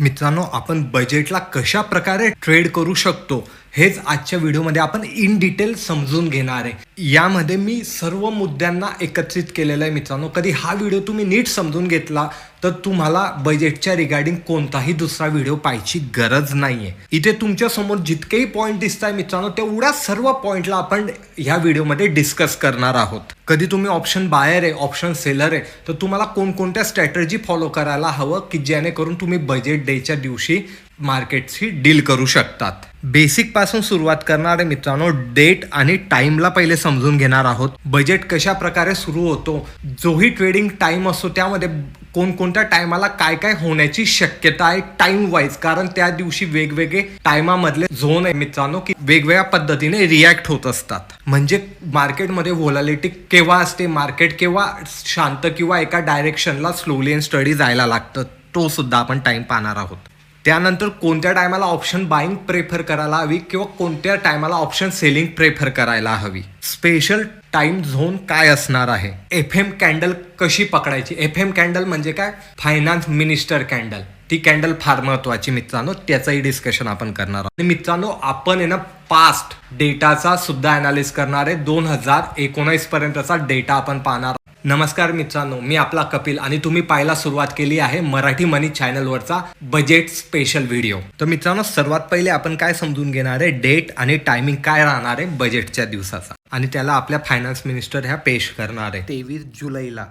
मित्रांनो आपण बजेटला कशा प्रकारे ट्रेड करू शकतो? हेच आजच्या व्हिडिओमध्ये आपण इन डिटेल समजून घेणार आहे. यामध्ये मी सर्व मुद्द्यांना एकत्रित केलेलं आहे मित्रांनो. कधी हा व्हिडिओ तुम्ही नीट समजून घेतला तर तुम्हाला बजेटच्या रिगार्डिंग कोणताही दुसरा व्हिडिओ पाहायची गरज नाही आहे इथे तुमच्यासमोर जितकेही पॉईंट दिसत आहे मित्रांनो तेवढ्या सर्व पॉईंटला आपण ह्या व्हिडिओमध्ये डिस्कस करणार आहोत. कधी तुम्ही ऑप्शन बायर आहे ऑप्शन सेलर आहे तर तुम्हाला कोणकोणत्या स्ट्रॅटर्जी फॉलो करायला हवं की जेणेकरून तुम्ही बजेट डेच्या दिवशी मार्केटशी डील करू शकतात. बेसिकपासून सुरुवात करणारे मित्रांनो डेट आणि टाइमला पहिले समजून घेणार आहोत. बजेट कशा प्रकारे सुरू होतो जोही ट्रेडिंग टाइम असतो त्यामध्ये कोणकोणत्या टायमाला काय काय होण्याची शक्यता आहे टाइम वाईज कारण त्या दिवशी वेगवेगळे टायमामधले झोन आहे मित्रांनो की वेगवेगळ्या पद्धतीने रिॲक्ट होत असतात. म्हणजे मार्केटमध्ये व्होलॅलिटी केव्हा असते मार्केट केव्हा शांत किंवा एका डायरेक्शनला स्लोली अँड स्टडी जायला लागतं तो सुद्धा आपण टाइम पाहणार आहोत. त्यानंतर कोणत्या टायमाला ऑप्शन बाईंग प्रेफर करायला हवी किंवा कोणत्या टायमाला ऑप्शन सेलिंग प्रेफर करायला हवी? स्पेशल टाइम झोन काय असणार आहे? एफ एम कॅन्डल कशी पकडायची? एफ एम कॅन्डल म्हणजे काय? फायनान्स मिनिस्टर कॅन्डल ती कॅन्डल फार महत्वाची मित्रांनो त्याचंही डिस्कशन आपण करणार आहोत. आणि मित्रांनो आपण आहे ना पास्ट डेटाचा सुद्धा अनालिस करणार आहे. दोन हजार एकोणावीस पर्यंतचा डेटा आपण पाहणार नमस्कार मित्रांनो मी आपला कपिल आणि तुम्ही पाहायला सुरुवात केली आहे मराठी मनी चॅनलवरचा बजेट स्पेशल व्हिडिओ तर मित्रांनो सर्वात पहिले आपण काय समजून घेणार आहे? डेट आणि टायमिंग काय राहणार आहे? बजेटच्या दिवसाचा. आणि त्याला आपल्या फायनान्स मिनिस्टर ह्या पेश करणार आहे. तेवीस जुलैला.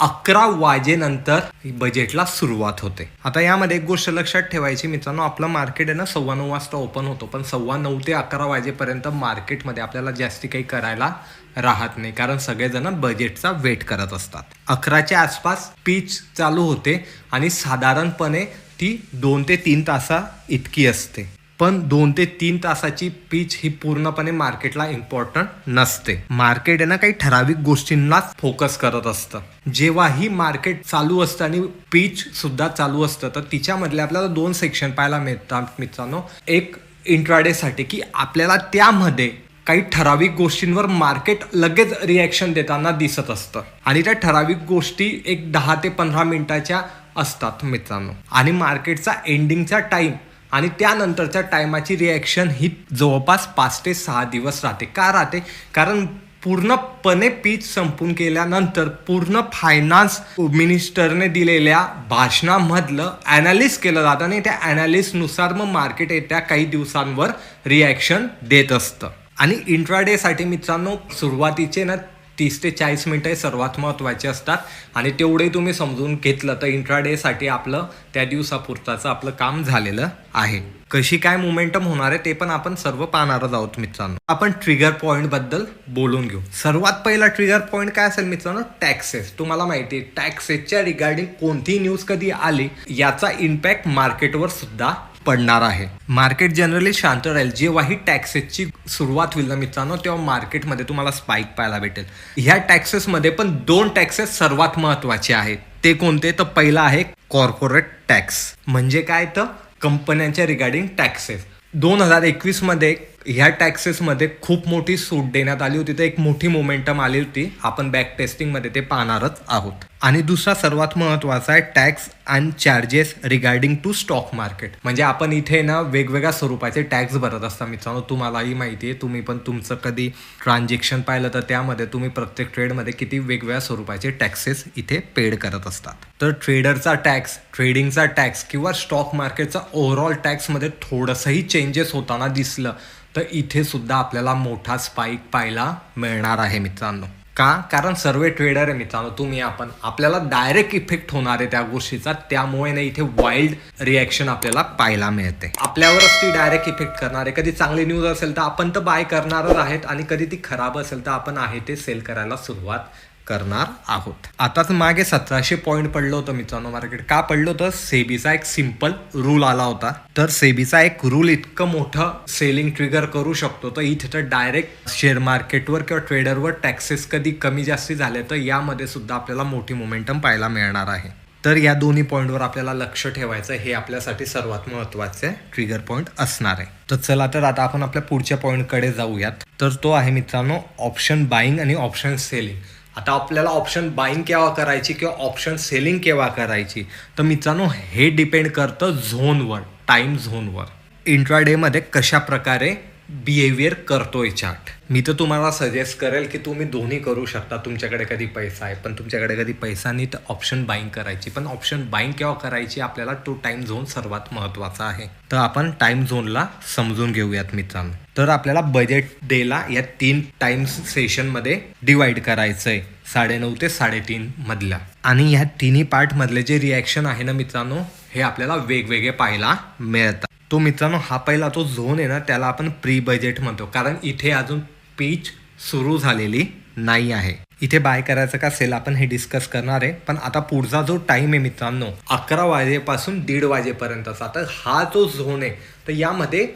अकरा वाजेनंतर बजेटला सुरुवात होते. आता यामध्ये एक गोष्ट लक्षात ठेवायची मित्रांनो आपलं मार्केट आहे ना सव्वा नऊ वाजता ओपन होतो पण सव्वा नऊ ते अकरा वाजेपर्यंत मार्केटमध्ये आपल्याला जास्ती काही करायला राहत नाही कारण सगळेजण बजेटचा वेट करत असतात. अकराच्या आसपास पीच चालू होते आणि साधारणपणे ती दोन ते तीन तासा इतकी असते. पण दोन ते तीन तासाची पीच ही पूर्णपणे मार्केटला इम्पॉर्टंट नसते. मार्केट आहे ना काही ठराविक गोष्टींनाच फोकस करत असतं. जेव्हाही मार्केट चालू असतं आणि पीच सुद्धा चालू असतं तर तिच्यामधले आपल्याला दोन सेक्शन पाहायला मिळतात मित्रांनो. एक इंट्राडेसाठी की आपल्याला त्यामध्ये काही ठराविक गोष्टींवर मार्केट लगेच रिॲक्शन देताना दिसत असतं. आणि त्या ठराविक गोष्टी एक दहा ते पंधरा मिनिटाच्या असतात मित्रांनो. आणि मार्केटचा एंडिंगचा टाइम आणि त्यानंतरच्या टायमाची रिॲक्शन ही जवळपास पाच ते सहा दिवस राहते. का राहते? कारण पूर्णपणे पीच संपून केल्यानंतर पूर्ण फायनान्स मिनिस्टरने दिलेल्या भाषणामधलं ॲनालिस केलं जातं आणि त्या ॲनालिसनुसार मग मार्केट येत्या काही दिवसांवर रिॲक्शन देत असतं. आणि इंट्राडेसाठी मित्रांनो सुरुवातीचे ना तीस ते चाळीस मिनिटं हे सर्वात महत्त्वाचे असतात. आणि तेवढे तुम्ही समजून घेतलं तर इंट्राडेसाठी आपलं त्या दिवसापुरताचं आपलं काम झालेलं आहे. कशी काय मोमेंटम होणार आहे ते पण आपण सर्व पाहणारच आहोत मित्रांनो. आपण ट्रिगर पॉईंटबद्दल बोलून घेऊ. सर्वात पहिला ट्रिगर पॉईंट काय असेल मित्रांनो? टॅक्सेस तुम्हाला माहिती आहे टॅक्सेसच्या रिगार्डिंग कोणतीही न्यूज कधी आली याचा इम्पॅक्ट मार्केटवर सुद्धा पडणार आहे. मार्केट जनरली शांत राहील. जेव्हाही टॅक्सेसची सुरुवात होईल ना मित्रांनो तेव्हा मार्केटमध्ये तुम्हाला स्पाईक पाहायला भेटेल. ह्या टॅक्सेसमध्ये पण दोन टॅक्सेस सर्वात महत्त्वाचे आहेत. ते कोणते? तर पहिला आहे कॉर्पोरेट टॅक्स म्हणजे काय? तर कंपन्यांच्या रिगार्डिंग टॅक्सेस दोन हजार एकवीसमध्ये ह्या टॅक्सेसमध्ये खूप मोठी सूट देण्यात आली होती. तर एक मोठी मोमेंटम आली होती. आपण बॅक टेस्टिंगमध्ये ते पाहणारच आहोत. आणि दुसरा सर्वात महत्त्वाचा आहे tax and charges regarding to stock market. म्हणजे आपण इथे ना वेगवेगळ्या स्वरूपाचे टॅक्स भरत असता मित्रांनो. तुम्हालाही माहिती आहे. तुम्ही पण तुमचं कधी ट्रान्झॅक्शन पाहिलं तर त्यामध्ये तुम्ही प्रत्येक ट्रेडमध्ये किती वेगवेगळ्या स्वरूपाचे टॅक्सेस इथे पेड करत असतात. तर ट्रेडरचा टॅक्स ट्रेडिंगचा टॅक्स किंवा स्टॉक मार्केटचा ओव्हरऑल टॅक्समध्ये थोडंसंही चेंजेस होताना दिसलं तर इथे सुद्धा आपल्याला मोठा स्पाईक पाहायला मिळणार आहे मित्रांनो. का? कारण सर्व ट्रेडर आहे मित्रांनो तुम्ही आपण. आपल्याला डायरेक्ट इफेक्ट होणार आहे त्या गोष्टीचा. त्यामुळे ना इथे वाईल्ड रिॲक्शन आपल्याला पाहायला मिळते. आपल्यावरच ती डायरेक्ट इफेक्ट करणार आहे. कधी चांगली न्यूज असेल तर आपण तर बाय करणारच आहेत आणि कधी ती खराब असेल तर आपण आहे ते सेल करायला सुरुवात करणार आहोत. आताच मागे सतराशे पॉईंट पडलं होतं मित्रांनो मार्केट का पडलं होतं? सेबीचा एक सिंपल रूल आला होता. तर सेबीचा एक रूल इतकं मोठं सेलिंग ट्रिगर करू शकतो. तर इथे तर डायरेक्ट शेअर मार्केटवर किंवा ट्रेडरवर टॅक्सेस कधी कमी जास्ती झाले तर यामध्ये सुद्धा आपल्याला मोठी मोमेंटम पाहायला मिळणार आहे. तर या दोन्ही पॉईंटवर आपल्याला लक्ष ठेवायचं हे आपल्यासाठी सर्वात महत्त्वाचे ट्रिगर पॉईंट असणार आहे. तर चला तर आता आपण आपल्या पुढच्या पॉईंटकडे जाऊयात. तर तो आहे मित्रांनो ऑप्शन बाईंग आणि ऑप्शन सेलिंग आता आपल्याला ऑप्शन बाईंग केव्हा करायची किंवा ऑप्शन सेलिंग केव्हा करायची? तर मित्रांनो हे डिपेंड करतं झोनवर टाईम झोनवर इंट्राडेमध्ये कशा प्रकारे बिहेवियर करतोय चार्ट मी तर तुम्हाला सजेस्ट करेल की तुम्ही दोन्ही करू शकता. तुमच्याकडे कधी पैसा आहे पण तुमच्याकडे कधी पैसा नाही तर ऑप्शन बाईंग करायची. पण ऑप्शन बाईंग केव्हा करायची आपल्याला तो टाइम झोन सर्वात महत्त्वाचा आहे. तर आपण टाइम झोनला समजून घेऊयात मित्रांनो. तर आपल्याला बजेट डेला या तीन टाइम सेशनमध्ये डिवाइड करायचं आहे साडेनऊ ते साडेतीन मधल्या आणि ह्या तिन्ही पार्ट मधले जे रिॲक्शन आहे ना मित्रांनो हे आपल्याला वेगवेगळे पाहायला मिळतात. तो मित्रांनो हा पहिला तो झोन आहे ना त्याला आपण प्री बजेट म्हणतो. कारण इथे अजून पीच सुरू झालेली नाही आहे. इथे बाय करायचं का सेल आपण हे डिस्कस करणार आहे. पण आता पुढचा जो टाइम आहे मित्रांनो अकरा वाजेपासून दीड वाजेपर्यंतचा. तर हा जो झोन आहे तर यामध्ये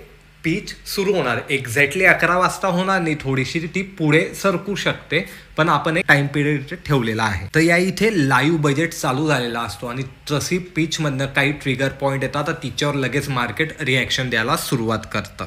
स्पीच सुरू होणार. एक्झॅक्टली अकरा वाजता होणार नाही. थोडीशी ती पुढे सरकू शकते पण आपण एक टाइम पिरियड ठेवलेला आहे. तर या इथे लाईव्ह बजेट चालू झालेला असतो आणि तशी पीच मधनं काही ट्रिगर पॉईंट येतात तर तिच्यावर लगेच मार्केट रिॲक्शन द्यायला सुरुवात करतं.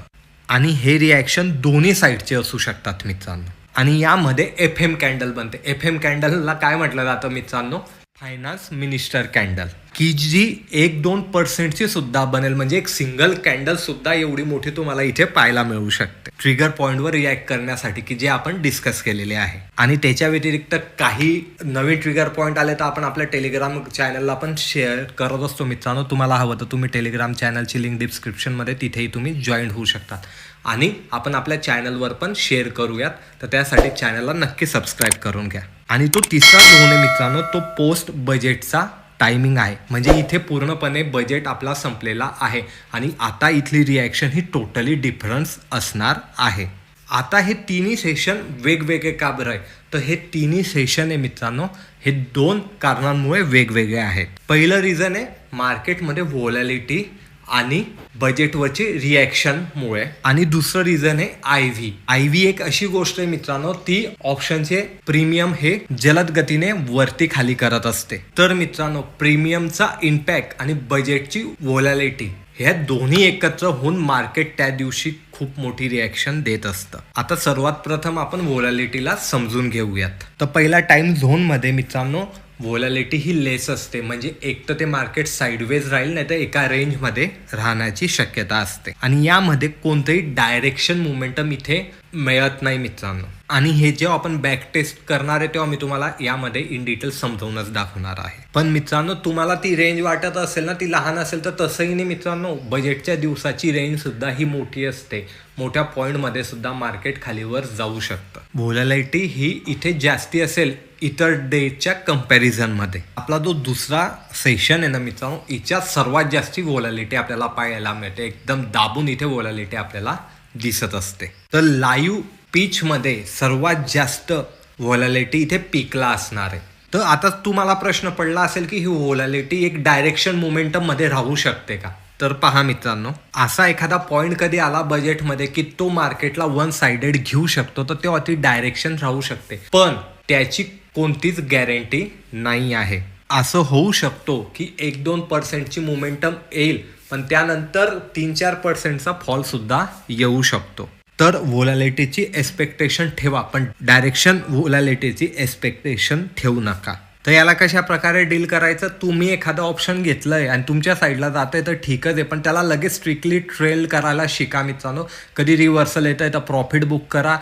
आणि हे रिॲक्शन दोन्ही साईडचे असू शकतात मित्रांनो. आणि यामध्ये एफ एम कॅन्डल बनते. एफ एम कॅन्डलला काय म्हटलं जातं मित्रांनो? Finance minister candle. की जी एक दोन पर्सेंटची सुद्धा बनेल म्हणजे एक सिंगल कॅन्डल सुद्धा एवढी मोठी तुम्हाला इथे पाहायला मिळू शकते. ट्रिगर पॉईंटवर रिॲक्ट करण्यासाठी की जे आपण डिस्कस केलेले आहे. आणि त्याच्या व्यतिरिक्त काही नवीन ट्रिगर पॉईंट आले तर आपण आपल्या टेलिग्राम चॅनलला पण शेअर करत असतो मित्रांनो. तुम्हाला हवं तर तुम्ही टेलिग्राम चॅनलची लिंक डिस्क्रिप्शनमध्ये तिथेही तुम्ही जॉईन होऊ शकतात. आणि आपण आपल्या चॅनलवर पण शेअर करूयात. तर त्यासाठी चॅनलला नक्की सबस्क्राईब करून घ्या. आणि तो तिसरा धोरण आहे मित्रांनो तो पोस्ट बजेटचा टायमिंग आहे. म्हणजे इथे पूर्णपणे बजेट आपला संपलेला आहे. आणि आता इथली रिॲक्शन ही टोटली डिफरन्स असणार आहे. आता हे तिन्ही सेशन वेगवेगळे का बरं आहे? तर हे तिन्ही सेशन आहे मित्रांनो हे दोन कारणांमुळे वेगवेगळे आहेत. पहिलं रिझन आहे मार्केटमध्ये व्होलॅलिटी आणि बजेटवरची रिॲक्शनमुळे आणि दुसरं रिझन आहे आय व्ही आय व्ही एक अशी गोष्ट आहे मित्रांनो ती ऑप्शनचे प्रीमियम हे जलद गतीने वरती खाली करत असते. तर मित्रांनो प्रीमियमचा इम्पॅक्ट आणि बजेटची वोलॅलिटी ह्या दोन्ही एकत्र होऊन मार्केट त्या दिवशी खूप मोठी रिॲक्शन देत असतं. आता सर्वात प्रथम आपण वोलॅलिटीला समजून घेऊयात. तर पहिला टाइम झोनमध्ये मित्रांनो व्होलॅलिटी ही लेस असते म्हणजे एक तर ते मार्केट साईडवेज राहील नाही तर एका रेंजमध्ये राहण्याची शक्यता असते. आणि यामध्ये कोणतंही डायरेक्शन मुवमेंटम इथे मिळत नाही मित्रांनो. आणि हे जेव्हा आपण बॅक टेस्ट करणार आहे तेव्हा मी तुम्हाला यामध्ये इन डिटेल समजावूनच दाखवणार आहे. पण मित्रांनो तुम्हाला ती रेंज वाटत असेल ना ती लहान असेल तर तसंही नाही मित्रांनो. बजेटच्या दिवसाची रेंज सुद्धा ही मोठी असते. मोठ्या पॉईंटमध्ये सुद्धा मार्केट खालीवर जाऊ शकतं. व्होलॅलिटी ही इथे जास्ती असेल इतर डेच्या कम्पॅरिझनमध्ये आपला जो दुसरा सेशन आहे ना मित्रांनो याच्यात सर्वात जास्ती व्होलॅलिटी आपल्याला पाहायला मिळते. एकदम दाबून इथे व्होलॅलिटी आपल्याला दिसत असते. तर लाईव्ह पिचमध्ये सर्वात जास्त व्होलॅलिटी इथे पिकला असणार आहे. तर आता तुम्हाला प्रश्न पडला असेल की ही व्होलॅलिटी एक डायरेक्शन मोमेंटममध्ये राहू शकते का? तर पहा मित्रांनो असा एखादा पॉइंट कधी आला बजेटमध्ये की तो मार्केटला वन साइडेड घेऊ शकतो तर तेव्हा ती डायरेक्शन राहू शकते. पण त्याची कोणतीच गॅरंटी नाही आहे. असं होऊ शकतो की एक दोन पर्सेंटची मोमेंटम येईल पण त्यानंतर तीन चार पर्सेंटचा फॉल सुद्धा येऊ शकतो. तर व्होलॅलिटीची एक्सपेक्टेशन ठेवा पण डायरेक्शन व्होलॅलिटीची एक्सपेक्टेशन ठेवू नका. तर याला कशा प्रकारे डील करायचं? तुम्ही एखादं ऑप्शन घेतलंय आणि तुमच्या साईडला जातंय तर ठीकच आहे पण त्याला लगेच स्ट्रिक्टली ट्रेल करायला शिका मित्रांनो. कधी रिव्हर्सल येतं तर प्रॉफिट बुक करा.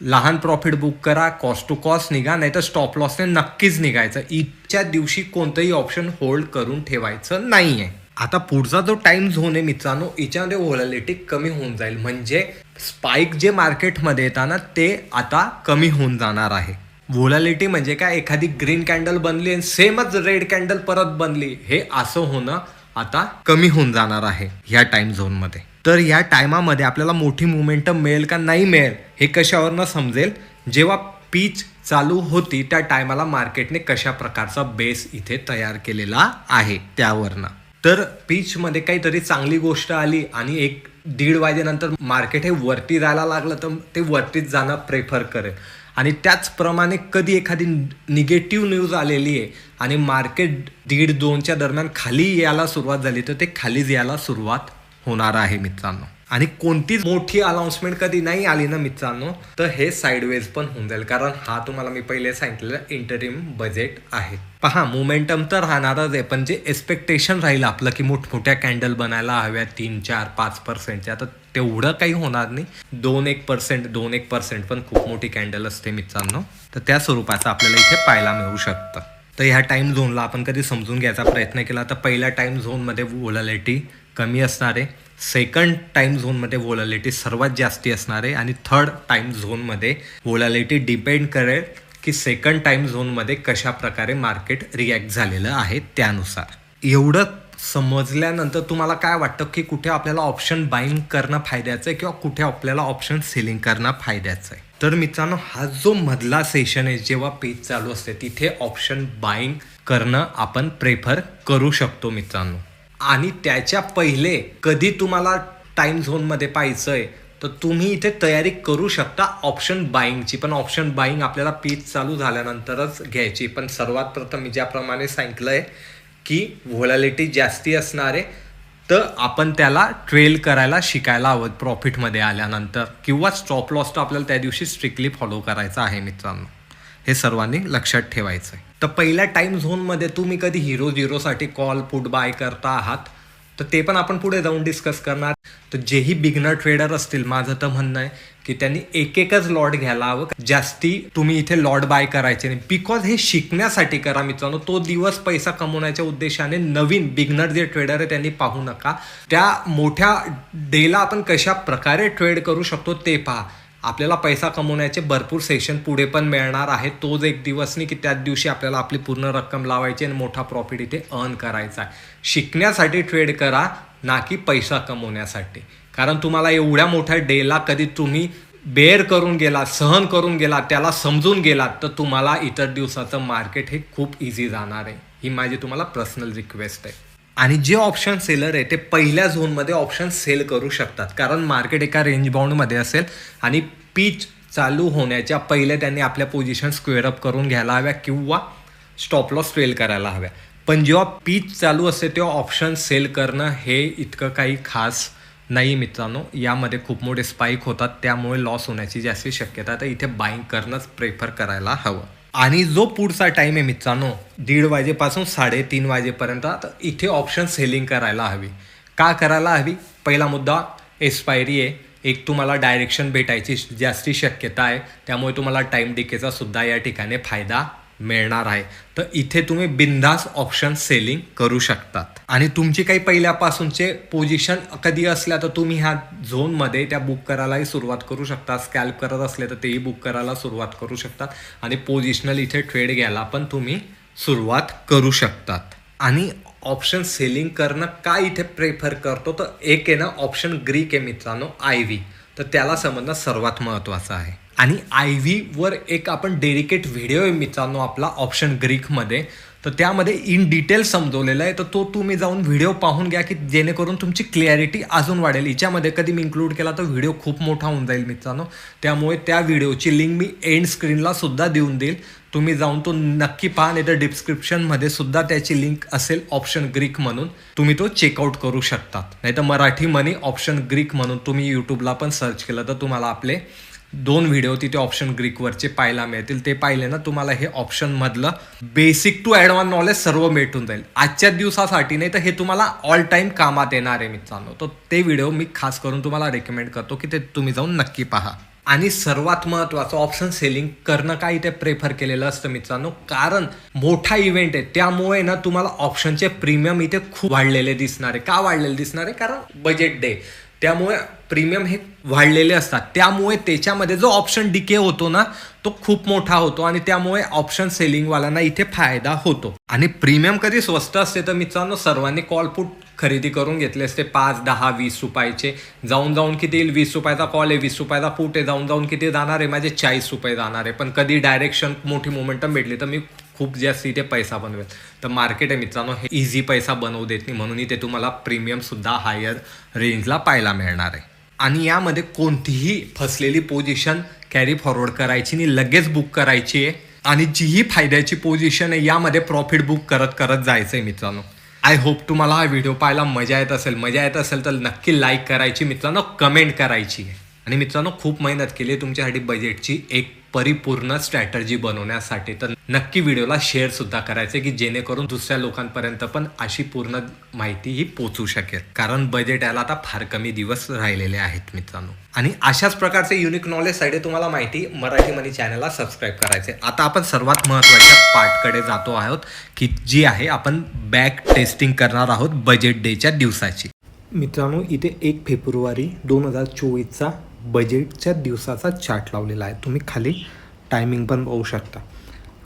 लहान प्रॉफिट बुक करा कॉस्ट टू कॉस्ट निघा नाही तर स्टॉप लॉसने नक्कीच निघायचं. ईदच्या दिवशी कोणतंही ऑप्शन होल्ड करून ठेवायचं नाहीये. आता पुढचा जो टाइम झोन आहे मित्रांनो याच्यामध्ये व्होलॅलिटी कमी होऊन जाईल. म्हणजे स्पाइक जे मार्केटमध्ये येताना ते आता कमी होऊन जाणार आहे. व्होलॅलिटी म्हणजे काय? एखादी ग्रीन कॅन्डल बनली आणि सेमच रेड कॅन्डल परत बनली हे असं होणं आता कमी होऊन जाणार आहे ह्या टाइम झोनमध्ये तर या टायमामध्ये आपल्याला मोठी मुवमेंटम मिळेल का नाही मिळेल हे कशावरनं समजेल? जेव्हा पीच चालू होती त्या टायमाला मार्केटने कशा प्रकारचा बेस इथे तयार केलेला आहे त्यावरनं. तर पीचमध्ये काहीतरी चांगली गोष्ट आली आणि एक दीड वाजेनंतर मार्केट हे वरती जायला लागलं तर ते वरतीच जाणं प्रेफर करेल. आणि त्याचप्रमाणे कधी एखादी निगेटिव्ह न्यूज आलेली आहे आणि मार्केट दीड दोनच्या दरम्यान खाली यायला सुरुवात झाली तर ते खालीच यायला सुरुवात होणार आहे मित्रांनो. आणि कोणतीच मोठी अनाउन्समेंट कधी नाही आली ना मित्रांनो तर हे साईडवेज पण होऊन जाईल कारण हा तुम्हाला मी पहिले सांगितलेलं इंटरिम बजेट आहे. पहा मोमेंटम तर राहणारच आहे पण जे एक्सपेक्टेशन राहील आपलं की मोठमोठ्या कॅन्डल बनायला हव्या तीन चार पाच पर्सेंटच्या तर तेवढं काही होणार नाही. दोन एक पर्सेंट दोन एक पर्सेंट पण खूप मोठी कॅन्डल असते मित्रांनो. तर त्या स्वरूपाचं आपल्याला इथे पाहायला मिळू शकतं. तर ह्या टाईम झोनला आपण कधी समजून घ्यायचा प्रयत्न केला तर पहिल्या टाईम झोनमध्ये वोलॅलिटी कमी असणार आहे. सेकंड टाईम झोनमध्ये वोलालिटी सर्वात जास्ती असणार आहे आणि थर्ड टाईम झोनमध्ये वोलालिटी डिपेंड करेल की सेकंड टाईम झोनमध्ये कशा प्रकारे मार्केट रिॲक्ट झालेलं आहे त्यानुसार. एवढं समजल्यानंतर तुम्हाला काय वाटतं की कुठे आपल्याला ऑप्शन बाईंग करणं फायद्याचं आहे किंवा कुठे आपल्याला ऑप्शन सेलिंग करणं फायद्याचं आहे? तर मित्रांनो हा जो मधला सेशन आहे जेव्हा पेज चालू असते तिथे ऑप्शन बाईंग करणं आपण प्रेफर करू शकतो मित्रांनो. आणि त्याच्या पहिले कधी तुम्हाला टाइम झोनमध्ये पाहायचं आहे तर तुम्ही इथे तयारी करू शकता ऑप्शन बाईंगची पण ऑप्शन बाईंग आपल्याला पीच चालू झाल्यानंतरच घ्यायची. पण सर्वात प्रथम मी ज्याप्रमाणे सांगितलं आहे की व्होलॅलिटी जास्ती असणार आहे तर आपण त्याला ट्रेल करायला शिकायला हवं प्रॉफिटमध्ये आल्यानंतर. किंवा स्टॉप लॉस तर आपल्याला त्या दिवशी स्ट्रिक्टली फॉलो करायचा आहे मित्रांनो. हे सर्वांनी लक्षात ठेवायचं आहे तर पहिल्या टाईम झोनमध्ये तुम्ही कधी हिरो झिरोसाठी कॉल पुट बाय करता आहात? तर ते पण आपण पुढे जाऊन डिस्कस करणार. तर जेही बिगनर ट्रेडर असतील माझं तर म्हणणं आहे की त्यांनी एक एकच लॉट घ्यायला हवं जास्ती तुम्ही इथे लॉट बाय करायचे नाही. बिकॉज हे शिकण्यासाठी करा मित्रांनो. तो दिवस पैसा कमवण्याच्या उद्देशाने नवीन बिगनर जे ट्रेडर आहे त्यांनी पाहू नका. त्या मोठ्या डेला आपण कशा प्रकारे ट्रेड करू शकतो ते पहा. आपल्याला पैसा कमवण्याचे भरपूर सेशन पुढे पण मिळणार आहे तोच एक दिवस नाही की त्याच दिवशी आपल्याला आपली पूर्ण रक्कम लावायची आणि मोठा प्रॉफिट इथे अर्न करायचा आहे. शिकण्यासाठी ट्रेड करा ना की पैसा कमवण्यासाठी. कारण तुम्हाला एवढ्या मोठ्या डेला कधी तुम्ही बेअर करून गेलात सहन करून गेलात त्याला समजून गेलात तर तुम्हाला इतर दिवसाचं मार्केट हे खूप इझी जाणार आहे. ही माझी तुम्हाला पर्सनल रिक्वेस्ट आहे. आणि जे ऑप्शन सेलर आहे ते पहिल्या झोनमध्ये ऑप्शन सेल करू शकतात. कारण मार्केट एका रेंज बाउंडमध्ये असेल आणि पीच चालू होण्याच्या पहिले त्यांनी आपल्या पोझिशन स्क्वेअर अप करून घ्यायला हव्या किंवा स्टॉप लॉस ट्रेल करायला हव्या. पण जेव्हा पीच चालू असते तेव्हा ऑप्शन सेल करणं हे इतकं काही खास नाही मित्रांनो. यामध्ये खूप मोठे स्पाईक होतात त्यामुळे लॉस होण्याची जास्ती शक्यता तर इथे बाईंग करणंच प्रेफर करायला हवं. आणि जो पुढचा टाइम आहे मित्रांनो दीड वाजेपासून साडेतीन वाजेपर्यंत इथे ऑप्शन सेलिंग करायला हवी. का करायला हवी? पहिला मुद्दा एक्सपायरी आहे. एक तुम्हाला डायरेक्शन भेटायची जास्ती शक्यता आहे. त्यामुळे तुम्हाला टाईम डिकेचा सुद्धा या ठिकाणी फायदा मिळणार आहे. तर इथे तुम्ही बिंदास ऑप्शन सेलिंग करू शकतात. आणि तुमची काही पहिल्यापासूनचे पोझिशन कधी असल्या तर तुम्ही ह्या झोनमध्ये त्या बुक करायलाही सुरुवात करू शकता. स्कॅल्प करत असले तर तेही बुक करायला सुरुवात करू शकतात. आणि पोझिशनल इथे ट्रेड घ्यायला पण तुम्ही सुरुवात करू शकतात. आणि ऑप्शन सेलिंग करणं का इथे प्रेफर करतो? तर एक आहे ना ऑप्शन ग्रीक आहे मित्रांनो आय व्ही तर त्याला समजणं सर्वात महत्त्वाचं आहे. आणि आय व्हीवर एक आपण डेडिकेट व्हिडिओ आहे मित्रांनो आपला ऑप्शन ग्रीकमध्ये. तर त्यामध्ये इन डिटेल समजवलेला आहे. तर तो तुम्ही जाऊन व्हिडिओ पाहून घ्या की जेणेकरून तुमची क्लॅरिटी अजून वाढेल. हिच्यामध्ये कधी मी इन्क्लूड केला तर व्हिडिओ खूप मोठा होऊन जाईल मित्रांनो. त्यामुळे त्या व्हिडिओची लिंक मी एंड स्क्रीनला सुद्धा देऊन देईल. तुम्ही जाऊन तो नक्की पहा नाही तर डिस्क्रिप्शनमध्ये सुद्धा त्याची लिंक असेल ऑप्शन ग्रीक म्हणून. तुम्ही तो चेकआउट करू शकतात. नाही तर मराठी मनी ऑप्शन ग्रीक म्हणून तुम्ही यूट्यूबला पण सर्च केलं तर तुम्हाला आपले दोन व्हिडिओ तिथे ऑप्शन ग्रीकवरचे पाहायला मिळतील. ते पाहिले ना तुम्हाला हे ऑप्शनमधलं बेसिक टू ॲडव्हान्स नॉलेज सर्व भेटून जाईल. आजच्या दिवसासाठी नाही तर हे तुम्हाला ऑल टाईम कामात येणार आहे मित्रांनो. तर ते व्हिडिओ मी खास करून तुम्हाला रेकमेंड करतो की ते तुम्ही जाऊन नक्की पहा. आणि सर्वात महत्वाचं ऑप्शन सेलिंग करणं काय इथे प्रेफर केलेलं असतं मित्रांनो? कारण मोठा इव्हेंट आहे. त्यामुळे ना तुम्हाला ऑप्शनचे प्रीमियम इथे खूप वाढलेले दिसणार आहे. का वाढलेले दिसणार आहे? कारण बजेट डे त्यामुळे प्रीमियम हे वाढलेले असतात. त्यामुळे त्याच्यामध्ये जो ऑप्शन डिके होतो ना तो खूप मोठा होतो आणि त्यामुळे ऑप्शन सेलिंगवाल्यांना इथे फायदा होतो. आणि प्रीमियम कधी स्वस्त असते तर मित्रांनो सर्वांनी कॉलपुट खरेदी करून घेतले असते. पाच दहा वीस रुपयाचे. जाऊन जाऊन किती येईल? वीस रुपयाचा कॉल आहे. वीस रुपयाचा फूट आहे. जाऊन जाऊन किती जाणार आहे? माझे चाळीस रुपये जाणार आहे. पण कधी डायरेक्शन मोठी मोमेंटम भेटली तर मी खूप जास्त इथे पैसा बनवेल. तर मार्केट आहे मित्रांनो हे इझी पैसा बनवू देत नाही. म्हणून इथे तुम्हाला प्रीमियम सुद्धा हायर रेंजला पाहायला मिळणार आहे. आणि यामध्ये कोणतीही फसलेली पोझिशन कॅरी फॉरवर्ड करायची आणि लगेच बुक करायची आहे. आणि जीही फायद्याची पोझिशन आहे यामध्ये प्रॉफिट बुक करत करत जायचं आहे मित्रांनो. आय होप तुम्हाला हा व्हिडिओ पाहायला मजा येत असेल. मजा येत असेल तर नक्की लाईक करायची मित्रांनो कमेंट करायची आणि मित्रांनो खूप मेहनत केली आहे तुमच्यासाठी बजेटची एक परिपूर्ण स्ट्रॅटर्जी बनवण्यासाठी. तर नक्की व्हिडिओला शेअर सुद्धा करायचे की जेणेकरून दुसऱ्या लोकांपर्यंत पण अशी पूर्ण माहिती ही पोचू शकेल. कारण बजेट याला आता फार कमी दिवस राहिलेले आहेत मित्रांनो. आणि अशाच प्रकारचे युनिक नॉलेजसाठी तुम्हाला माहिती मराठी मनी चॅनलला सबस्क्राईब करायचे. आता आपण सर्वात महत्त्वाच्या पार्टकडे जातो आहोत की जी आहे आपण बॅक टेस्टिंग करणार आहोत बजेट डेच्या दिवसाची. मित्रांनो इथे एक फेब्रुवारी दोन हजार चोवीसचा बजेटच्या दिवसाचा चार्ट लावलेला आहे. तुम्ही खाली टायमिंग पण पाहू शकता.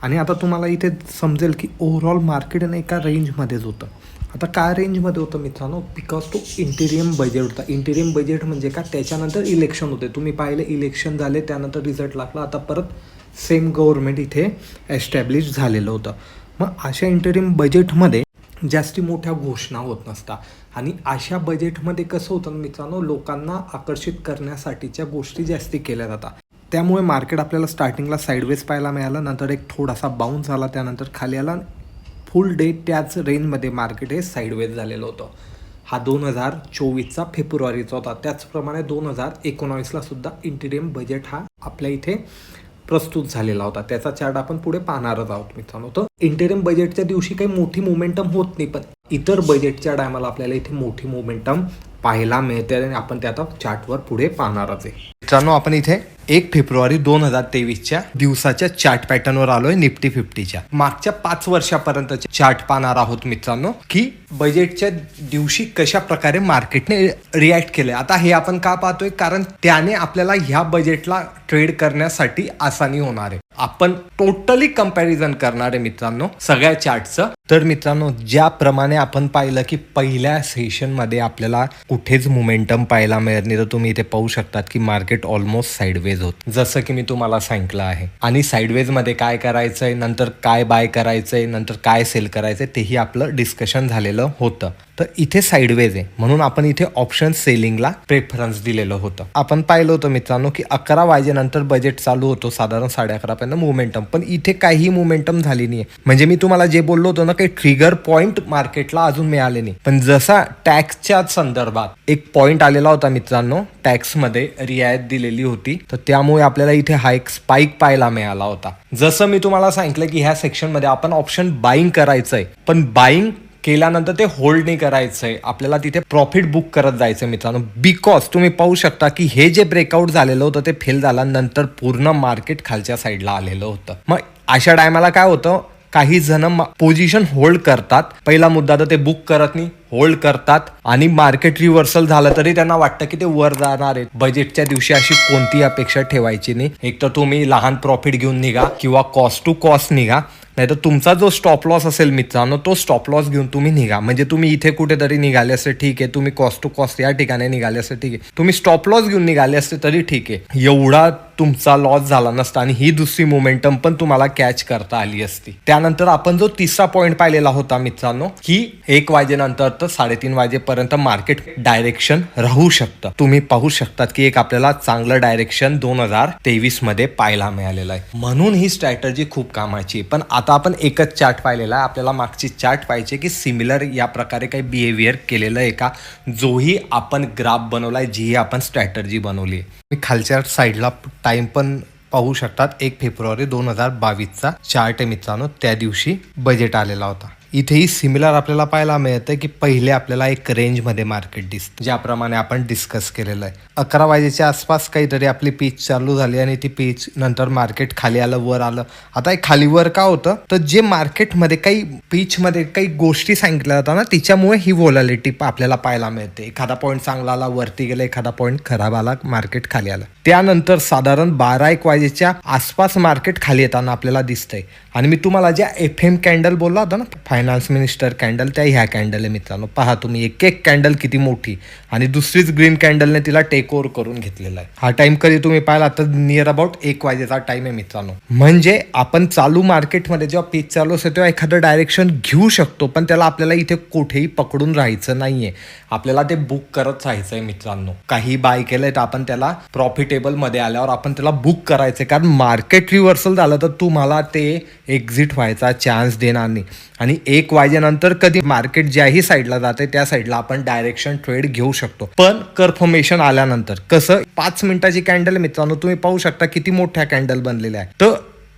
आणि आता तुम्हाला इथे समजेल की ओव्हरऑल मार्केट ना एका रेंजमध्येच होतं. आता काय रेंजमध्ये होतं मित्रांनो? बिकॉज तो इंटेरियम बजेट होता. इंटेरियम बजेट म्हणजे का? त्याच्यानंतर इलेक्शन होते. तुम्ही पाहिले इलेक्शन झाले त्यानंतर रिझल्ट लागला. आता परत सेम गव्हर्नमेंट इथे एस्टॅब्लिश झालेलं होतं. मग अशा इंटेरियम बजेटमध्ये जास्ती मोठ्या घोषणा होत नसता. आणि अशा बजेटमध्ये कसं होतं मित्रांनो लोकांना आकर्षित करण्यासाठीच्या गोष्टी जास्ती केल्या जातात. त्यामुळे मार्केट आपल्याला स्टार्टिंगला साईडवेज पाहायला मिळालं नंतर एक थोडासा बाउन्स आला त्यानंतर खाली आला फुल डे त्याच रेंजमध्ये मार्केट हे साईडवेज झालेलं होतं. हा दोन हजार चोवीसचा फेब्रुवारीचा होता. त्याचप्रमाणे दोन हजार एकोणावीसला सुद्धा इंटिरियम बजेट हा आपल्या इथे प्रस्तुत झालेला होता. त्याचा चार्ट आपण पुढे पाहणारच आहोत मित्रांनो. तर इंटेरियम बजेटच्या दिवशी काही मोठी मोमेंटम होत नाही पण इतर बजेटच्या टायमाला आपल्याला इथे मोठी मोमेंटम पाहायला मिळते आणि आपण ते आता चार्टवर पुढे पाहणारच आहे. मित्रांनो आपण इथे एक फेब्रुवारी दोन हजार तेवीसच्या दिवसाच्या चार्ट पॅटर्नवर आलोय निफ्टी फिफ्टीच्या. मागच्या पाच वर्षापर्यंत चार्ट पाहणार आहोत मित्रांनो की बजेटच्या दिवशी कशा प्रकारे मार्केटने रिॲक्ट केले. आता हे आपण का पाहतोय? कारण त्याने आपल्याला ह्या बजेटला ट्रेड करण्यासाठी आसानी होणार आहे. आपण टोटली कंपॅरिझन करणार आहे मित्रांनो सगळ्या चार्टचं. तर मित्रांनो ज्याप्रमाणे आपण पाहिलं की पहिल्या सेशनमध्ये आपल्याला कुठेच मोमेंटम पाहायला मिळत नाही. तर तुम्ही इथे पाहू शकतात की मार्केट ऑलमोस्ट साईडवे साईडवेज होत. जसं की मी तुम्हाला सांगितलं आहे. आणि साईडवेजमध्ये काय करायचंय नंतर काय बाय करायचंय नंतर काय सेल करायचंय तेही आपलं डिस्कशन झालेलं होतं. तर इथे साईडवेज आहे. म्हणून आपण इथे ऑप्शन सेलिंगला प्रेफरन्स दिलेलं होतं. आपण पाहिलं होतं मित्रांनो की अकरा वाजेनंतर बजेट चालू होतो साधारण साडे अकरापर्यंत मोमेंटम पण इथे काही मोमेंटम झाली नाही म्हणजे मी तुम्हाला जे बोललो होतो ना काही ट्रिगर पॉईंट मार्केटला अजून मिळाले नाही. पण जसा टॅक्सच्या संदर्भात एक पॉईंट आलेला होता मित्रांनो टॅक्समध्ये रियायत दिलेली होती तर त्यामुळे आपल्याला इथे हा एक स्पाईक पाहायला मिळाला होता. जसं मी तुम्हाला सांगितलं की ह्या सेक्शनमध्ये आपण ऑप्शन बाईंग करायचंय. पण बाईंग केल्यानंतर ते होल्ड नाही करायचंय. आपल्याला तिथे प्रॉफिट बुक करत जायचं मित्रांनो. बिकॉज तुम्ही पाहू शकता की हे जे ब्रेकआउट झालेलं होतं ते फेल झाल्यानंतर पूर्ण मार्केट खालच्या साईडला आलेलं होतं. मग अशा टायमाला काय होतं? काही जण पोझिशन होल्ड करतात. पहिला मुद्दा तर ते बुक करत नाही होल्ड करतात. आणि मार्केट रिव्हर्सल झालं तरी त्यांना वाटतं की ते वर जाणार आहेत. बजेटच्या दिवशी अशी कोणती अपेक्षा ठेवायची नाही. एक तर तुम्ही लहान प्रॉफिट घेऊन निघा किंवा कॉस्ट टू कॉस्ट निघा. नाही तर तुमचा जो स्टॉप लॉस असेल मित्रांनो तो स्टॉप लॉस घेऊन तुम्ही निघा. म्हणजे तुम्ही इथे कुठेतरी निघाले असते ठीक आहे. तुम्ही कॉस्ट टू कॉस्ट या ठिकाणी निघाले असते ठीक आहे. तुम्ही स्टॉप लॉस घेऊन निघाले असते तरी ठीक आहे. एवढा तुमचा लॉस झाला नसता आणि ही दुसरी मोमेंटम पण तुम्हाला कॅच करता आली असती. त्यानंतर आपण जो तिसरा पॉईंट पाहिलेला होता मित्रांनो की एक वाजेनंतर तर साडेतीन वाजेपर्यंत मार्केट डायरेक्शन राहू शकतं. तुम्ही पाहू शकतात की एक आपल्याला चांगलं डायरेक्शन दोन हजार तेवीसमध्ये पाहायला मिळालेलं आहे. म्हणून ही स्ट्रॅटर्जी खूप कामाची पण आता आपण एकच चार्ट पाहिलेला आहे. आपल्याला मागची चार्ट पाहिजे की सिमिलर या प्रकारे काही बिहेवियर केलेलं आहे का? जोही आपण ग्राफ बनवलाय जीही आपण स्ट्रॅटर्जी बनवली आहे. खालच्या साईडला टाइम पण पाहू शकतात. एक फेब्रुवारी दोन हजार बावीसचा चार्ट आहे मित्रांनो त्या दिवशी बजेट आलेला होता. इथेही सिमिलर आपल्याला पाहायला मिळतं की पहिले आपल्याला एक रेंजमध्ये मार्केट दिसतं. ज्याप्रमाणे आपण डिस्कस केलेलं आहे. अकरा वाजेच्या आसपास काहीतरी आपली पीच चालू झाली आणि ती पीच नंतर मार्केट खाली आलं वर आलं. आता हे खाली वर का होतं? तर जे मार्केटमध्ये काही पीचमध्ये काही गोष्टी सांगितल्या जातात ना तिच्यामुळे ही वोलॅलिटी आपल्याला पाहायला मिळते. एखादा पॉईंट चांगला आला वरती गेला एखादा पॉईंट खराब आला मार्केट खाली आलं. त्यानंतर साधारण बारा एक वाजेच्या आसपास मार्केट खाली येताना आपल्याला दिसतंय. आणि मी तुम्हाला ज्या एफ एम कॅन्डल बोलला होता ना फायनान्स मिनिस्टर कॅन्डल त्या ह्या कॅन्डल आहे मित्रांनो. पहा तुम्ही एक एक कॅन्डल किती मोठी आणि दुसरीच ग्रीन कॅन्डलने तिला टेक ओव्हर करून घेतलेला आहे. हा टाइम कधी तुम्ही पाहिला? तर नियर अबाउट एक वाजेचा टाइम आहे मित्रांनो. म्हणजे आपण चालू मार्केटमध्ये जेव्हा पीच चालू असतो तेव्हा एखादं डायरेक्शन घेऊ शकतो पण त्याला आपल्याला इथे कुठेही पकडून राहायचं नाहीये. आपल्याला ते बुक करत राहायचंय मित्रांनो. काही बाय केलंय तर आपण त्याला प्रॉफिटेबलमध्ये आल्यावर आपण त्याला बुक करायचंय. कारण मार्केट रिव्हर्सल झालं तर तुम्हाला ते एक्झिट व्हायचा चान्स देणार नाही. आणि एक वाजेनंतर कधी मार्केट ज्याही साईडला जाते त्या साईडला आपण डायरेक्शन ट्रेड घेऊ शकतो. पण कन्फर्मेशन आल्यानंतर कसं पाच मिनिटाची कॅन्डल मित्रांनो तुम्ही पाहू शकता किती मोठ्या कॅन्डल बनलेल्या आहे तर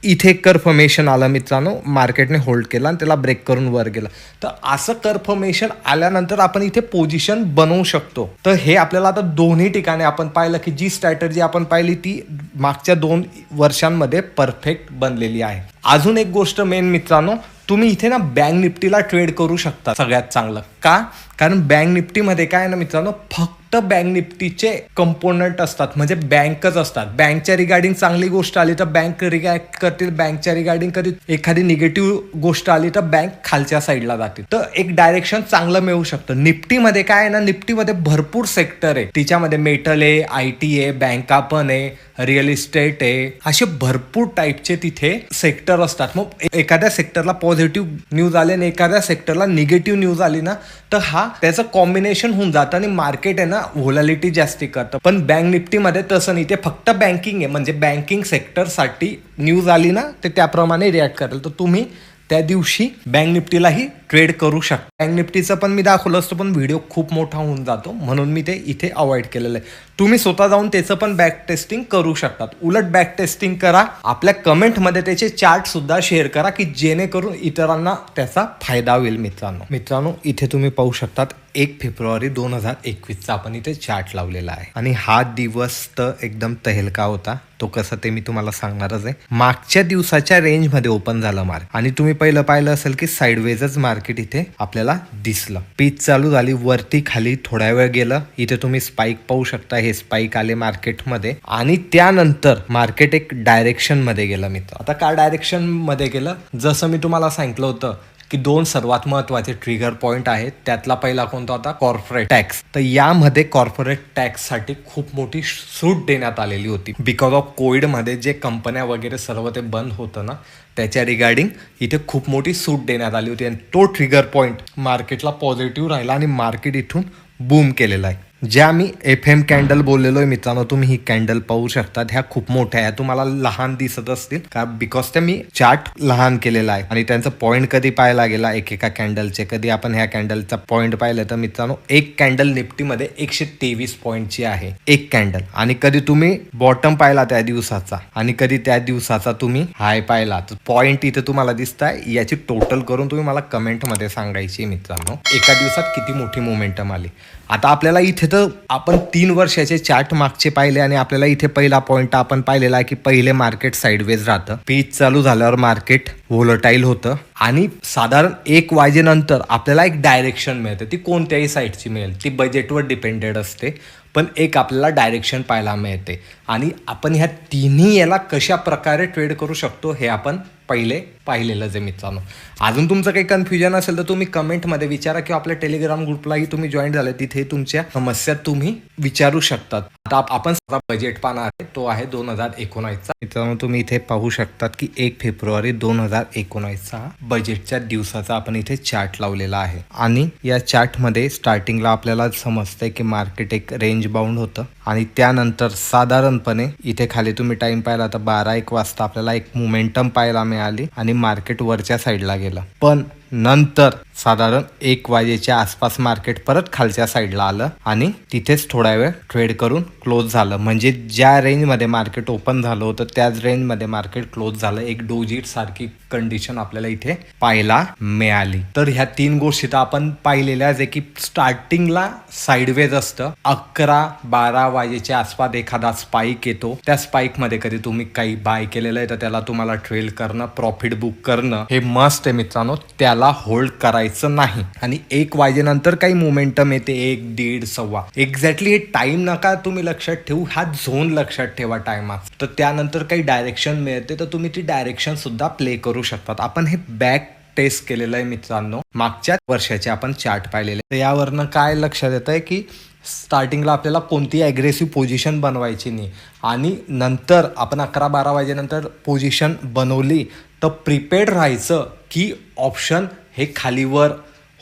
इथे कन्फर्मेशन आलं मित्रांनो मार्केटने होल्ड केला आणि त्याला ब्रेक करून वर गेला. तर असं कर्फमेशन आल्यानंतर आपण इथे पोझिशन बनवू शकतो. तर हे आपल्याला आता दोन्ही ठिकाणी आपण पाहिलं की जी स्ट्रॅटर्जी आपण पाहिली ती मागच्या दोन वर्षांमध्ये परफेक्ट बनलेली आहे. अजून एक गोष्ट मेन मित्रांनो तुम्ही इथे ना बँक निफ्टीला ट्रेड करू शकता सगळ्यात चांगलं. का? कारण बँक निफ्टीमध्ये काय आहे ना मित्रांनो फक्त बँक निफ्टीचे कंपोनंट असतात म्हणजे बँकच असतात. बँकच्या रिगार्डिंग चांगली गोष्ट आली तर बँक रिॲक्ट करतील बँकच्या रिगार्डिंग कधी एखादी निगेटिव्ह गोष्ट आली तर बँक खालच्या साईडला जातील. तर एक डायरेक्शन चांगलं मिळू शकतं. निफ्टीमध्ये काय आहे ना निफ्टीमध्ये भरपूर सेक्टर आहे. तिच्यामध्ये मेटल आहे आय टी आहे बँका पण आहे रिअल इस्टेट आहे. असे भरपूर टाईपचे तिथे सेक्टर असतात. मग एखाद्या सेक्टरला पॉझिटिव्ह न्यूज आली आणि एखाद्या सेक्टरला निगेटिव्ह न्यूज आली ना तर हा त्याचं कॉम्बिनेशन होऊन जातं आणि मार्केट आहे ना व्होलॅलिटी जास्ती करतं. पण बँक निफ्टीमध्ये तसं नाही. ते फक्त बँकिंग आहे. म्हणजे बँकिंग सेक्टरसाठी न्यूज आली ना ते त्याप्रमाणे रिॲक्ट करेल. तर तुम्ही त्या दिवशी बँक निफ्टीलाही ट्रेड करू शकता. बँक निफ्टीचं पण मी दाखवलं असतो पण व्हिडिओ खूप मोठा होऊन जातो. म्हणून मी ते इथे अवॉइड केलेलं आहे. तुम्ही स्वतः जाऊन त्याचं पण बॅक टेस्टिंग करू शकतात. उलट बॅक टेस्टिंग करा. आपल्या कमेंटमध्ये त्याचे चार्ट सुद्धा शेअर करा की जेणेकरून इतरांना त्याचा फायदा होईल मित्रांनो. मित्रांनो इथे तुम्ही पाहू शकतात एक फेब्रुवारी दोन हजार एकवीसचा आपण इथे चार्ट लावलेला आहे. आणि हा दिवस तर एकदम तहेलका होता. तो कसं ते मी तुम्हाला सांगणारच आहे. मागच्या दिवसाच्या रेंजमध्ये ओपन झालं मार्क आणि तुम्ही पहिलं पाहिलं असेल की साईडवेजच मार्केट इथे आपल्याला दिसलं. पीच चालू झाली वरती खाली थोड्या वेळ गेलं. इथे तुम्ही स्पाईक पाहू शकता. हे स्पाईक आले मार्केटमध्ये आणि त्यानंतर मार्केट एक डायरेक्शनमध्ये गेलं मित्र. आता का डायरेक्शनमध्ये गेलं? जसं मी तुम्हाला सांगितलं होतं की दोन सर्वात महत्त्वाचे ट्रिगर पॉईंट आहेत. त्यातला पहिला कोणता होता? कॉर्पोरेट टॅक्स तर यामध्ये कॉर्पोरेट टॅक्ससाठी खूप मोठी सूट देण्यात आलेली होती. बिकॉज ऑफ कोविडमध्ये जे कंपन्या वगैरे सर्व ते बंद होतं ना त्याच्या रिगार्डिंग इथे खूप मोठी सूट देण्यात आली होती. आणि तो ट्रिगर पॉईंट मार्केटला पॉझिटिव्ह राहिला आणि मार्केट इथून बूम केलेला आहे. ज्या मी एफ एम कॅन्डल बोललेलो आहे मित्रांनो तुम्ही ही कॅन्डल पाहू शकतात. ह्या खूप मोठ्या आहे तुम्हाला लहान दिसत असतील. का? बिकॉज त्या मी चार्ट लहान केलेला आहे. आणि त्यांचा पॉईंट कधी पाहायला गेला? एकेका कॅन्डलचे कधी आपण ह्या कॅन्डलचा पॉईंट पाहिलं तर मित्रांनो एक कॅन्डल निफ्टीमध्ये एकशे तेवीस पॉईंटची आहे. एक कॅन्डल आणि कधी तुम्ही बॉटम पाहिला त्या दिवसाचा? आणि कधी त्या दिवसाचा तुम्ही हाय पाहिला? तर पॉईंट इथे तुम्हाला दिसत आहे याची टोटल करून तुम्ही मला कमेंटमध्ये सांगायची आहे मित्रांनो. एका दिवसात किती मोठी मोमेंटम आली? आता आपल्याला इथे तर आपण तीन वर्षाचे चार्ट मागचे पाहिले आणि आपल्याला इथे पहिला पॉईंट आपण पाहिलेला आहे की पहिले मार्केट साईडवेज राहतं. पीच चालू झाल्यावर मार्केट व्होलटाईल होतं. आणि साधारण एक वाजेनंतर आपल्याला एक डायरेक्शन मिळते. ती कोणत्याही साईडची मिळेल. ती बजेटवर डिपेंडेड असते. पण एक आपल्याला डायरेक्शन पाहायला मिळते. आणि आपण ह्या तिन्ही याला कशा प्रकारे ट्रेड करू शकतो हे आपण पहिले पाहिलेलं जे मित्रांनो. अजून तुमचं काही कन्फ्युजन असेल तर तुम्ही कमेंटमध्ये विचारा किंवा आपल्या टेलिग्राम ग्रुपलाही तुम्ही जॉईन झाले तिथे तुमच्या समस्या तुम्ही विचारू शकतात. आता आपण बजेट पाहणार आहे. तो आहे दोन हजार एकोणावीसचा. मित्रांनो तुम्ही इथे पाहू शकतात की एक फेब्रुवारी दोन हजार एकोणावीसचा बजेटच्या दिवसाचा आपण इथे चार्ट लावलेला आहे. आणि या चार्टमध्ये स्टार्टिंगला आपल्याला समजतंय की मार्केट एक रेंज बाउंड होतं. आणि त्यानंतर साधारणपणे इथे खाली तुम्ही टाइम पाहिला तर बारा एक वाजता आपल्याला एक मुमेंटम पाहायला मिळाली. आणि मार्केट वरच्या साईडला गेलं. पण नंतर साधारण एक वाजेच्या आसपास मार्केट परत खालच्या साईडला आलं आणि तिथेच थोडा वेळ ट्रेड करून क्लोज झालं. म्हणजे ज्या रेंजमध्ये मार्केट ओपन झालं होतं त्याच रेंजमध्ये मार्केट क्लोज झालं. एक डोजीट सारखी कंडिशन आपल्याला इथे पाहायला मिळाली. तर ह्या तीन गोष्टी तर आपण पाहिलेल्या जे की स्टार्टिंगला साईडवेज असतं. अकरा बारा वाजेच्या आसपास एखादा स्पाईक येतो. त्या स्पाईकमध्ये कधी तुम्ही काही बाय केलेलं आहे तर त्याला तुम्हाला ट्रेल करणं प्रॉफिट बुक करणं हे मस्ट आहे मित्रांनो. त्या त्याला होल्ड करायचं नाही. आणि एक वाजेनंतर काही मोमेंटम येते एक दीड सव्वा. एक्झॅक्टली हे टाइम नका तुम्ही लक्षात ठेवू हा झोन लक्षात ठेवा टायमा तर त्यानंतर काही डायरेक्शन मिळते तर तुम्ही ती डायरेक्शन सुद्धा प्ले करू शकतात. आपण हे बॅक टेस्ट केलेलं आहे मित्रांनो. मागच्या वर्षाचे आपण चार्ट पाहिलेले. तर यावरनं काय लक्षात येत आहे की स्टार्टिंगला आपल्याला कोणती ॲग्रेसिव्ह पोझिशन बनवायची नाही. आणि नंतर आपण अकरा बारा वाजेनंतर पोझिशन बनवली तर प्रिपेड राहायचं की ऑप्शन हे खालीवर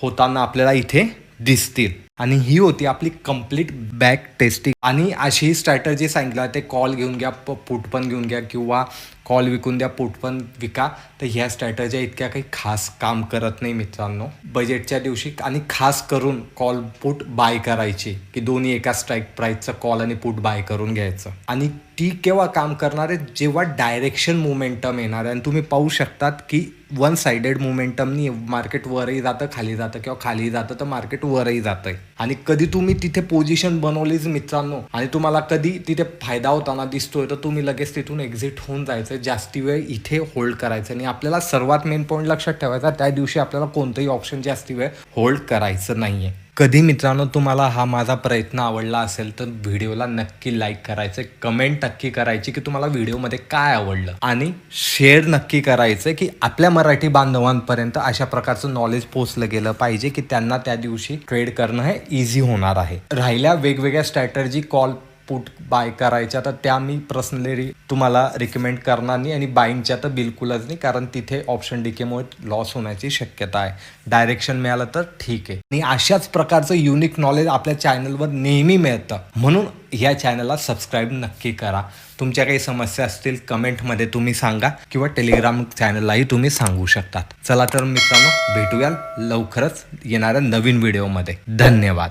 होताना आपल्याला इथे दिसतील. आणि ही होती आपली कंप्लीट बॅक टेस्टिंग आणि अशी स्ट्रॅटर्जी सांगितलं ते कॉल घेऊन घ्या पुट पण घेऊन घ्या किंवा कॉल विकून द्या पुट पण विका. तर ह्या स्ट्रॅटर्ज्या इतक्या काही खास काम करत नाही मित्रांनो. बजेटच्या दिवशी आणि खास करून कॉल पुट बाय करायची की दोन्ही एका स्ट्राईक प्राईसचं कॉल आणि पुट बाय करून घ्यायचं. आणि ती केव्हा काम करणार आहे? जेव्हा डायरेक्शन मोमेंटम येणार आहे. आणि तुम्ही पाहू शकतात की वन सायडेड मोमेंटमनी मार्केट वरही जातं खाली जातं किंवा खाली जातं तर मार्केट वरही जातं आणि कधी तुम्ही तिथे पोझिशन बनवलीच मित्रांनो. आणि तुम्हाला कधी तिथे फायदा होताना दिसतोय तर तुम्ही लगेच तिथून एक्झिट होऊन जायचं जास्ती वेळ इथे होल्ड करायचं. आणि आपल्याला सर्वात मेन पॉईंट लक्षात ठेवायचा त्या दिवशी आपल्याला कोणतंही ऑप्शन जास्ती वेळ होल्ड करायचं नाहीये. कधी मित्रांनो तुम्हाला हा माझा प्रयत्न आवडला असेल तर व्हिडिओला नक्की लाईक करायचं कमेंट नक्की करायची की तुम्हाला व्हिडिओमध्ये काय आवडलं. आणि शेअर नक्की करायचं की आपल्या मराठी बांधवांपर्यंत अशा प्रकारचं नॉलेज पोचलं गेलं पाहिजे की त्यांना त्या दिवशी ट्रेड करणं हे इझी होणार आहे. राहिल्या वेगवेगळ्या स्ट्रॅटर्जी कॉल पुट बाय करायच्या तर त्या मी पर्सनली तुम्हाला रिकमेंड करणार नाही आणि बाईंगच्या तर बिलकुलच नाही कारण तिथे ऑप्शन डिकेमुळे लॉस होण्याची शक्यता आहे. डायरेक्शन मिळालं तर ठीक आहे. आणि अशाच प्रकारचं युनिक नॉलेज आपल्या चॅनलवर नेहमी मिळतं. म्हणून ह्या चॅनलला सबस्क्राईब नक्की करा. तुमच्या काही समस्या असतील कमेंटमध्ये तुम्ही सांगा किंवा टेलिग्राम चॅनललाही तुम्ही सांगू शकतात. चला तर मित्रांनो भेटूया लवकरच येणाऱ्या नवीन व्हिडिओमध्ये धन्यवाद.